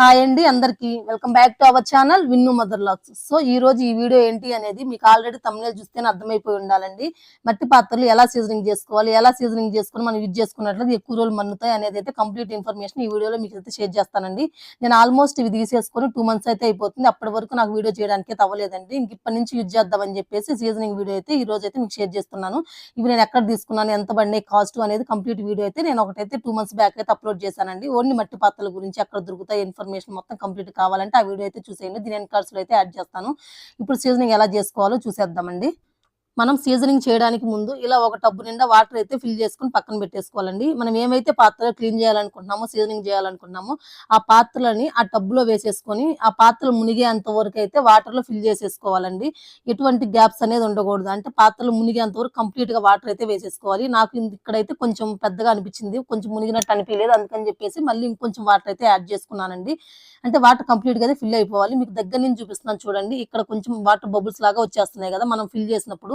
Hi అండి అందరికి welcome back to our channel Vinnu mother lakhs. So ఈ రోజు ఈ వీడియో ఏంటి అనేది మీకు ఆల్రెడీ తమిళ చూస్తేనే అర్థమైపోయి ఉండాలండి. మట్టి పాత్రలు ఎలా సీజనింగ్ చేసుకోవాలి ఎలా సీజనింగ్ చేసుకుని మనం యూజ్ చేసుకున్నట్లయితే ఎక్కువ రోజులు మన్నుతాయి అనేది అయితే కంప్లీట్ ఇన్ఫర్మేషన్ ఈ వీడియోలో మీకు అయితే షేర్ చేస్తానండి. నేను ఆల్మోస్ట్ ఇవి తీసేసుకొని టూ మంత్స్ అయితే అయిపోతుంది. అప్పటి వరకు నాకు వీడియో చేయడానికి అయితే అవ్వలేదండి. ఇంక ఇప్పటి నుంచి యూజ్ చేద్దామని చెప్పేసి సీజనింగ్ వీడియో అయితే ఈ రోజు అయితే మీకు షేర్ చేస్తున్నాను. ఇవి నేను ఎక్కడ తీసుకున్నాను ఎంత పడినాయి కాస్ట్ అనేది కంప్లీట్ వీడియో అయితే నేను ఒకటైతే టూ మంత్స్ బ్యాక్ అయితే అప్లోడ్ చేశానండి. ఓన్లీ మట్టి పాత్రల గురించి ఎక్కడ దొరుకుతాయి ఇన్ఫర్మేషన్ మొత్తం కంప్లీట్ కావాలంటే ఆ వీడియో అయితే చూసేయండి. దీని కార్డ్స్ అయితే యాడ్ చేస్తాను. ఇప్పుడు సీజనింగ్ ఎలా చేసుకోవాలో చూసేద్దామండి. మనం సీజనింగ్ చేయడానికి ముందు ఇలా ఒక టబ్బు నిండా వాటర్ అయితే ఫిల్ చేసుకుని పక్కన పెట్టేసుకోవాలండి. మనం ఏమైతే పాత్రలో క్లీన్ చేయాలనుకుంటున్నామో సీజనింగ్ చేయాలనుకుంటున్నామో ఆ పాత్రలని ఆ టబ్బులో వేసేసుకొని ఆ పాత్రలు మునిగేంత వరకు అయితే వాటర్లో ఫిల్ చేసేసుకోవాలండి. ఎటువంటి గ్యాప్స్ అనేది ఉండకూడదు. అంటే పాత్రలు మునిగేంత వరకు కంప్లీట్గా వాటర్ అయితే వేసేసుకోవాలి. నాకు ఇక్కడైతే కొంచెం పెద్దగా అనిపించింది. కొంచెం మునిగినట్టు అనిపించలేదు. అందుకని చెప్పేసి మళ్ళీ ఇంకొంచెం వాటర్ అయితే యాడ్ చేసుకున్నానండి. అంటే వాటర్ కంప్లీట్గా ఫిల్ అయిపోవాలి. మీకు దగ్గర నుంచి చూపిస్తున్నాను చూడండి. ఇక్కడ కొంచెం వాటర్ బబుల్స్ లాగా వచ్చేస్తున్నాయి కదా మనం ఫిల్ చేసినప్పుడు.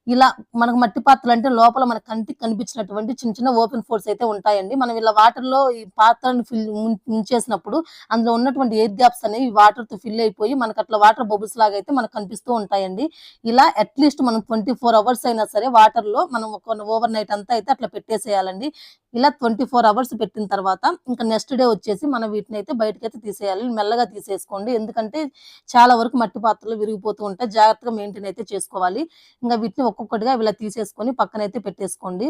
ఇలా మనకు మట్టి పాత్రలు అంటే లోపల మన కంటికి కనిపించినటువంటి చిన్న చిన్న ఓపెన్ ఫోర్స్ అయితే ఉంటాయండి. మనం ఇలా వాటర్లో ఈ పాత్రను ఫిల్ ముంచేసినప్పుడు అందులో ఉన్నటువంటి ఎయిర్ గ్యాప్స్ అనేవి వాటర్తో ఫిల్ అయిపోయి మనకు అట్లా వాటర్ బబుల్స్ లాగా అయితే మనకు కనిపిస్తూ ఉంటాయండి. ఇలా అట్లీస్ట్ మనం ట్వంటీ ఫోర్ అవర్స్ అయినా సరే వాటర్లో మనం ఒక ఓవర్ నైట్ అంతా అయితే అట్లా పెట్టేసేయాలండి. ఇలా ట్వంటీ ఫోర్ అవర్స్ పెట్టిన తర్వాత ఇంకా నెక్స్ట్ డే వచ్చేసి మనం వీటిని అయితే బయటకి అయితే తీసేయాలి. మెల్లగా తీసేసుకోండి. ఎందుకంటే చాలా వరకు మట్టి పాత్రలు విరిగిపోతూ ఉంటాయి. జాగ్రత్తగా మెయింటైన్ అయితే చేసుకోవాలి. ఇంకా వీటిని ఒక్కొక్కటిగా ఇలా తీసేసుకొని పక్కన అయితే పెట్టేసుకోండి.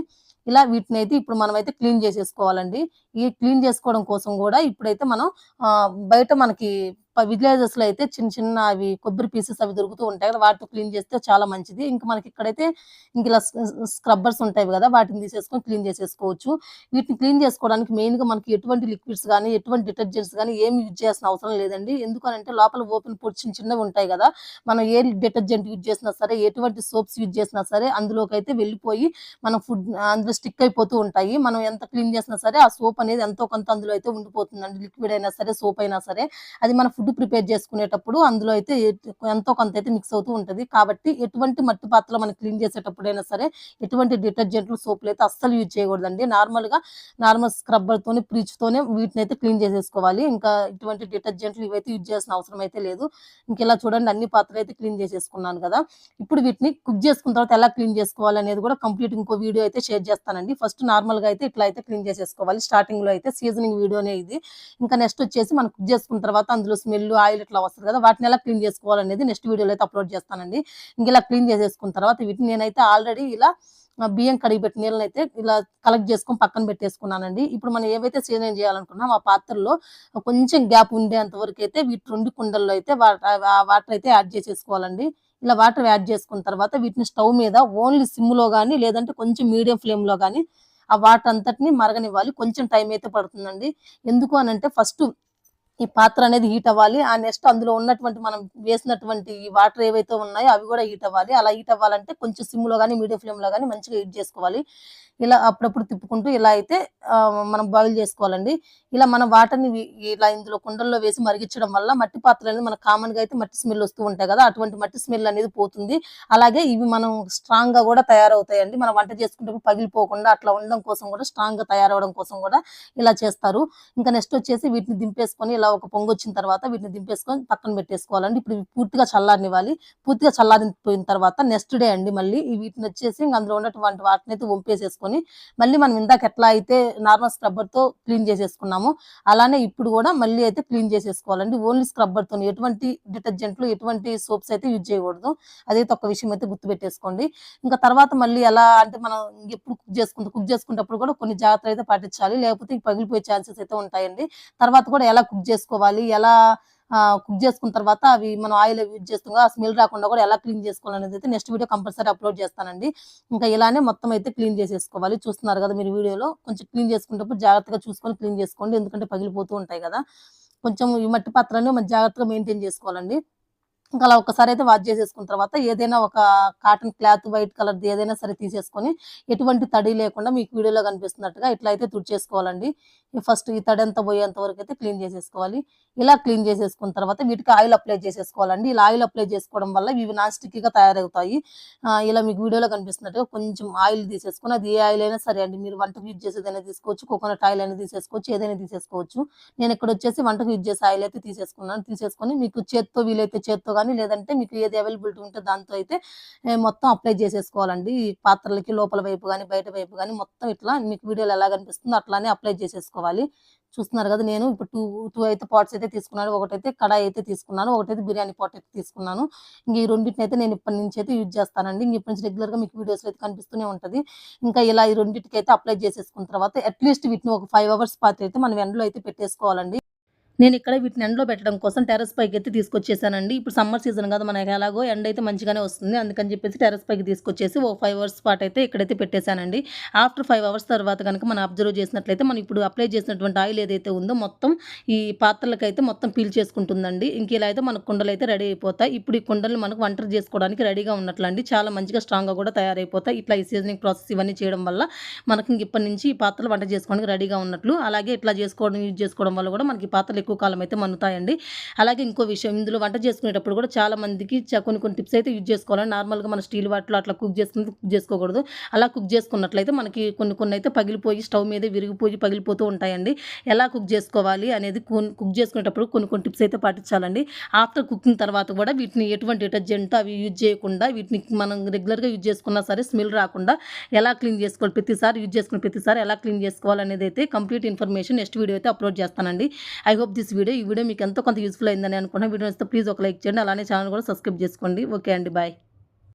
ఇలా వీటిని అయితే ఇప్పుడు మనం అయితే క్లీన్ చేసేసుకోవాలండి. ఈ క్లీన్ చేసుకోవడం కోసం కూడా ఇప్పుడైతే మనం ఆ, బయట మనకి విలేజెస్లో అయితే చిన్న చిన్న అవి కొబ్బరి పీసెస్ అవి దొరుకుతూ ఉంటాయి కదా వాటితో క్లీన్ చేస్తే చాలా మంచిది. ఇంకా మనకి ఇక్కడైతే ఇంక ఇలా స్క్రబ్బర్స్ ఉంటాయి కదా వాటిని తీసేసుకొని క్లీన్ చేసేసుకోవచ్చు. వీటిని క్లీన్ చేసుకోవడానికి మెయిన్గా మనకి ఎటువంటి లిక్విడ్స్ కానీ ఎటువంటి డిటర్జెంట్స్ కానీ ఏమి యూజ్ చేయాల్సిన అవసరం లేదండి. ఎందుకనంటే లోపల ఓపెన్ పొడి చిన్న చిన్నవి ఉంటాయి కదా మనం ఏ డిటర్జెంట్ యూజ్ చేసినా సరే ఎటువంటి సోప్స్ యూజ్ చేసినా సరే అందులోకి అయితే వెళ్ళిపోయి మనం ఫుడ్ అందులో స్టిక్ అయిపోతూ ఉంటాయి. మనం ఎంత క్లీన్ చేసినా సరే ఆ సోప్ అనేది ఎంతో కొంత అందులో అయితే ఉండిపోతుందండి. లిక్విడ్ అయినా సరే సోప్ అయినా సరే అది మన ఫుడ్ ప్రిపేర్ చేసుకునేటప్పుడు అందులో అయితే ఎంతో కొంత అయితే మిక్స్ అవుతూ ఉంటది. కాబట్టి ఎటువంటి మట్టి పాత్రలు మనం క్లీన్ చేసేటప్పుడైనా సరే ఎటువంటి డిటర్జెంట్లు సోపులు అయితే అస్సలు యూజ్ చేయకూడదండి. నార్మల్గా నార్మల్ స్క్రబ్బర్ తోనే వీటిని అయితే క్లీన్ చేసేసుకోవాలి. ఇంకా ఇటువంటి డిటర్జెంట్లు ఇవైతే యూజ్ చేసిన అవసరం అయితే లేదు. ఇంకెలా చూడండి అన్ని పాత్రలు అయితే క్లీన్ చేసేసుకున్నాను కదా. ఇప్పుడు వీటిని కుక్ చేసుకున్న తర్వాత ఎలా క్లీన్ చేసుకోవాలి అనేది కూడా కంప్లీట్ ఇంకో వీడియో అయితే షేర్ చేస్తానండి. ఫస్ట్ నార్మల్గా అయితే ఇట్లా అయితే క్లీన్ చేసేసుకోవాలి. స్టార్ట్ లో అయితే సీజనింగ్ వీడియోనే ఇది. ఇంకా నెక్స్ట్ వచ్చేసి మనం కుక్ చేసుకున్న తర్వాత అందులో స్మెల్ ఆయిల్ ఇట్లా వస్తుంది కదా వాటిని ఎలా క్లీన్ చేసుకోవాలనేది నెక్స్ట్ వీడియోలో అయితే అప్లోడ్ చేస్తానండి. ఇంక ఇలా క్లీన్ చేసేసుకున్న తర్వాత వీటిని నేనైతే ఆల్రెడీ ఇలా బియ్యం కడిగి పెట్టిన నీళ్ళని అయితే ఇలా కలెక్ట్ చేసుకొని పక్కన పెట్టేసుకున్నానండి. ఇప్పుడు మనం ఏవైతే సీజన్ చేయాలనుకున్నాం ఆ పాత్రలో కొంచెం గ్యాప్ ఉండేంత వరకు అయితే వీటి రెండు కుండల్లో అయితే వాటర్ అయితే యాడ్ చేసేసుకోవాలండి. ఇలా వాటర్ యాడ్ చేసుకున్న తర్వాత వీటిని స్టవ్ మీద ఓన్లీ సిమ్లో కానీ లేదంటే కొంచెం మీడియం ఫ్లేమ్లో కానీ ఆ వాటర్ అంతటిని మరగనివ్వాలి. కొంచెం టైం అయితే పడుతుందండి. ఎందుకు అని అంటే ఫస్ట్ ఈ పాత్ర అనేది హీట్ అవ్వాలి. ఆ నెక్స్ట్ అందులో ఉన్నటువంటి మనం వేసినటువంటి వాటర్ ఏవైతే ఉన్నాయో అవి కూడా హీట్ అవ్వాలి. అలా హీట్ అవ్వాలంటే కొంచెం సిమ్లో కానీ మీడియం ఫ్లేమ్లో కానీ మంచిగా హీట్ చేసుకోవాలి. ఇలా అప్పుడప్పుడు తిప్పుకుంటూ ఇలా అయితే మనం బాయిల్ చేసుకోవాలండి. ఇలా మనం వాటర్ని ఇలా ఇందులో కుండల్లో వేసి మరిగించడం వల్ల మట్టి పాత్రలు అనేది మనకు కామన్గా అయితే మట్టి స్మెల్ వస్తూ ఉంటాయి కదా అటువంటి మట్టి స్మెల్ అనేది పోతుంది. అలాగే ఇవి మనం స్ట్రాంగ్గా కూడా తయారవుతాయండి. మనం వంట చేసుకుంటే పగిలిపోకుండా అట్లా ఉండడం కోసం కూడా స్ట్రాంగ్గా తయారవడం కోసం కూడా ఇలా చేస్తారు. ఇంకా నెక్స్ట్ వచ్చేసి వీటిని దింపేసుకొని ఇలా ఒక పొంగు వచ్చిన తర్వాత వీటిని దింపేసుకొని పక్కన పెట్టేసుకోవాలండి. ఇప్పుడు పూర్తిగా చల్లారనివ్వాలి. పూర్తిగా చల్లారిపోయిన తర్వాత నెక్స్ట్ డే అండి మళ్ళీ వీటిని వచ్చేసి అందులో ఉన్నటువంటి వాటిని అయితే వంపేసేసుకొని మళ్ళీ మనం ఇందాక ఎట్లా అయితే నార్మల్ స్క్రబ్బర్తో క్లీన్ చేసేసుకున్నాము అలానే ఇప్పుడు కూడా మళ్ళీ అయితే క్లీన్ చేసేసుకోవాలండి. ఓన్లీ స్క్రబ్బర్తో ఎటువంటి డిటర్జెంట్లు ఎటువంటి సోప్స్ అయితే యూజ్ చేయకూడదు. అదైతే ఒక విషయం అయితే గుర్తుపెట్టేసుకోండి. ఇంకా తర్వాత మళ్ళీ ఎలా అంటే మనం ఎప్పుడు కుక్ చేసుకుంటే కుక్ చేసుకునేటప్పుడు కూడా కొన్ని జాగ్రత్తలు అయితే పాటించాలి. లేకపోతే పగిలిపోయే ఛాన్సెస్ అయితే ఉంటాయండి. తర్వాత కూడా ఎలా కుక్ చేసుకోవాలి ఎలా కుక్ చేసుకున్న తర్వాత అవి మనం ఆయిల్ యూజ్ చేస్తాం ఆ స్మెల్ రాకుండా కూడా ఎలా క్లీన్ చేసుకోవాలి అనేది అయితే నెక్స్ట్ వీడియో కంపల్సరీ అప్లోడ్ చేస్తానండి. ఇంకా ఇలానే మొత్తం అయితే క్లీన్ చేసేసుకోవాలి. చూస్తున్నారు కదా మీరు వీడియోలో కొంచెం క్లీన్ చేసుకునేటప్పుడు జాగ్రత్తగా చూసుకొని క్లీన్ చేసుకోండి ఎందుకంటే పగిలిపోతూ ఉంటాయి కదా. కొంచెం ఈ మట్టి పాత్రని మనం జాగ్రత్తగా మెయింటైన్ చేసుకోవాలండి. ఇంకా అలా ఒకసారి అయితే వాష్ చేసేసుకున్న తర్వాత ఏదైనా ఒక కాటన్ క్లాత్ వైట్ కలర్ది ఏదైనా సరే తీసేసుకొని ఎటువంటి తడి లేకుండా మీకు వీడియోలో కనిపిస్తున్నట్టుగా ఇట్లా అయితే తుడిచేసుకోవాలండి. ఫస్ట్ ఈ తడి అంతా పోయేంత వరకు అయితే క్లీన్ చేసేసుకోవాలి. ఇలా క్లీన్ చేసేసుకున్న తర్వాత వీటికి ఆయిల్ అప్లై చేసేసుకోవాలండి. ఇలా ఆయిల్ అప్లై చేసుకోవడం వల్ల ఇవి నాన్గా తయారవుతాయి. ఇలా మీకు వీడియోలో కనిపిస్తున్నట్టుగా కొంచెం ఆయిల్ తీసేసుకొని అది ఏ ఆయిల్ అయినా సరే అండి. మీరు వంటకు యూజ్ చేసేదైనా తీసుకోవచ్చు కోకోనట్ ఆయిల్ అయినా తీసేసుకోవచ్చు ఏదైనా తీసేసుకోవచ్చు. నేను ఇక్కడ వచ్చేసి వంటకు యూజ్ చేసే ఆయిల్ అయితే తీసేసుకున్నాను. తీసేసుకొని మీకు చేత్తో వీలైతే చేత్తో కానీ లేదంటే మీకు ఏది అవైలబిలిటీ ఉంటే దాంతో అయితే మొత్తం అప్లై చేసేసుకోవాలండి. ఈ పాత్రలకి లోపల వైపు కానీ బయట వైపు కానీ మొత్తం ఇట్లా మీకు వీడియోలు ఎలా కనిపిస్తుందో అట్లానే అప్లై చేసేసుకోవాలి. చూస్తున్నారు కదా నేను ఇప్పుడు టూ టూ అయితే పాట్స్ అయితే తీసుకున్నాను. ఒకటైతే కడాయి అయితే తీసుకున్నాను. ఒకటైతే బిర్యానీ పాట్ అయితే తీసుకున్నాను. ఇంక ఈ రెండింటిని అయితే నేను ఇప్పటి నుంచి అయితే యూజ్ చేస్తానండి. ఇంక ఇప్పటి నుంచి రెగ్యులర్గా మీకు వీడియోస్ అయితే కనిపిస్తూనే ఉంటుంది. ఇంకా ఇలా ఈ రెండింటికి అయితే అప్లై చేసేసుకున్న తర్వాత అట్లీస్ట్ వీటిని ఒక ఫైవ్ అవర్స్ పాత్ర అయితే మనం ఎండలో అయితే పెట్టేసుకోవాలండి. నేను ఇక్కడ వీటిని ఎండలో పెట్టడం కోసం టెరస్ పైకి అయితే తీసుకొచ్చేసానండి. ఇప్పుడు సమ్మర్ సీజన్ కదా మనకి ఎలాగో ఎండ అయితే మంచిగానే వస్తుంది. అందుకని చెప్పేసి టెరస్ పైకి తీసుకొచ్చేసి ఓ ఫైవ్ అవర్స్ పాటు అయితే ఇక్కడైతే పెట్టేశానండి. ఆఫ్టర్ ఫైవ్ అవర్స్ తర్వాత కనుక మనం అబ్జర్వ్ చేసినట్లయితే మనం ఇప్పుడు అప్లై చేసినటువంటి ఆయిల్ ఏదైతే ఉందో మొత్తం ఈ పాత్రలకైతే మొత్తం పీల్ చేసుకుంటుందండి. ఇంక ఇలా అయితే మనకు కుండలు అయితే రెడీ అయిపోతాయి. ఇప్పుడు ఈ కుండలు మనకు వంట చేసుకోవడానికి రెడీగా ఉన్నట్లండి. చాలా మంచిగా స్ట్రాంగ్గా కూడా తయారైపోతాయి. ఇట్లా ఈ సీజనింగ్ ప్రాసెస్ ఇవన్నీ చేయడం వల్ల మనకి ఇంక ఇప్పటి నుంచి ఈ పాత్రలు వంట చేసుకోవడానికి రెడీగా ఉన్నట్లు అలాగే ఇట్లా చేసుకోవడం యూజ్ చేసుకోవడం వల్ల కూడా మనకి పాత్రలు ఎక్కువ కాలం అయితే మన్నుతాయండి. అలాగే ఇంకో విషయం ఇందులో వంట చేసుకునేటప్పుడు కూడా చాలా మందికి చ- కొన్ని కొన్ని టిప్స్ అయితే యూజ్ చేసుకోవాలి. నార్మల్గా మన స్టీల్ వాటిలో అట్లా కుక్ చేసుకుని కుక్ చేసుకోకూడదు. అలా కుక్ చేసుకున్నట్లయితే మనకి కొన్ని కొన్ని అయితే పగిలిపోయి స్టవ్ మీద విరిగిపోయి పగిలిపోతూ ఉంటాయండి. ఎలా కుక్ చేసుకోవాలి అనేది కుక్ చేసుకునేటప్పుడు కొన్ని కొన్ని టిప్స్ అయితే పాటించాలండి. ఆఫ్టర్ కుకింగ్ తర్వాత కూడా వీటిని ఎటువంటి డిటర్జెంట్ అవి యూజ్ చేయకుండా వీటిని మనం రెగ్యులర్గా యూజ్ చేసుకున్నా సరే స్మెల్ రాకుండా ఎలా క్లీన్ చేసుకోవాలి ప్రతిసారి యూజ్ చేసుకున్న ప్రతిసారి ఎలా క్లీన్ చేసుకోవాలి అనేది అయితే కంప్లీట్ ఇన్ఫర్మేషన్ నెక్స్ట్ వీడియో అయితే అప్లోడ్ చేస్తానండి. ఐ హోప్ దిస్ వీడియో ఈ వీడియో మీకు ఎంతో కొంత యూస్ఫుల్ అయిందని అనుకున్నా వీడియో నచ్చితే ప్లీజ్ ఒక లైక్ చేయండి. అలానే ఛానల్ కూడా సబ్స్క్రైబ్ చేసుకోండి. ఓకే అండి బాయ్